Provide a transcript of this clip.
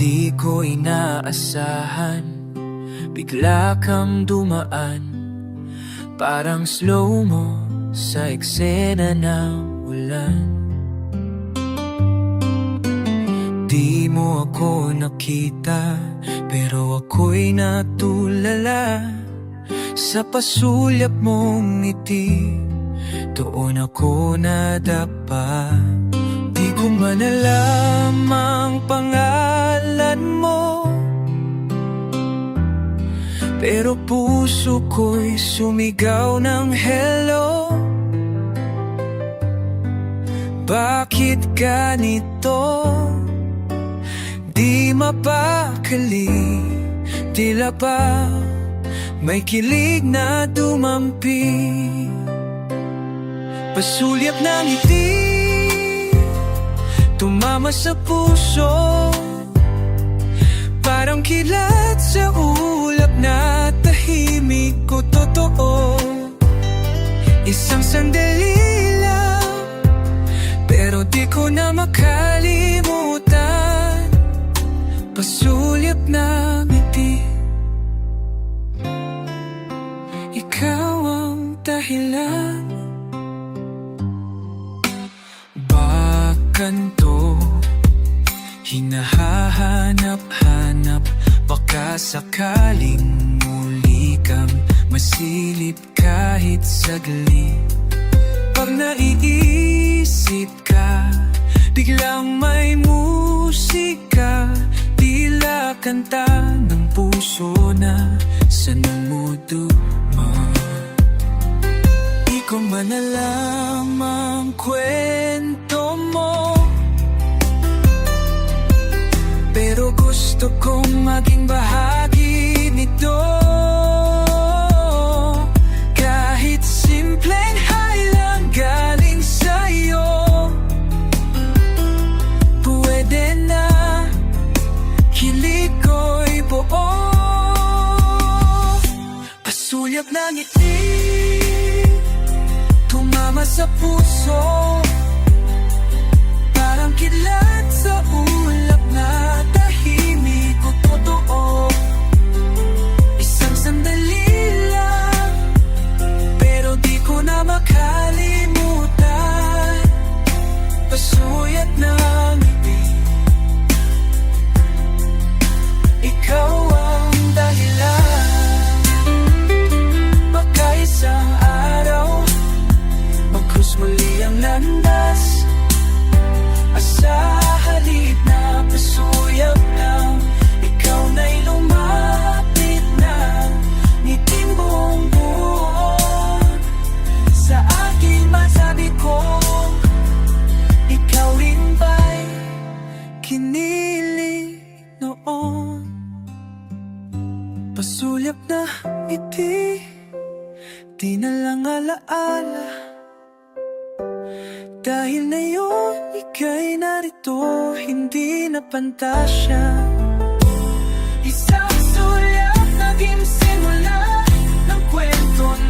Di ko inaasahan Bigla kang dumaan. Parang slow mo sa eksena ng ulan. Di mo ako nakita Pero ako'y natulala. Sa pasulyap mong ngiti Doon ako nadapa. Di ko man alam ang pangalan Pero puso ko'y sumigaw ng hello. Bakit ganito? Di mapakali Tila ba may kilig na dumampi. Pasulyap ng ngiti Tumama sa puso. Parang kilat ko totoo. Isang sandali lang Pero di ko na makalimutan. Pasulyap na ngiti. Ikaw ang dahilan. Bakanto Hinahanap-hanap Baka sakaling kang Masilip kahit saglit Pag naiisip ka Biglang may musika. Tila kanta ng puso na Sa namuduma Di ko man alam ang kwento mo. Pero gusto kong maging bahagi Pasulyap sarili noon. Pasulyap na ngiti Di na lang alaala. Dahil na yun, ika'y narito Hindi na pantasya Isang sulyap naging simula Ng kwento na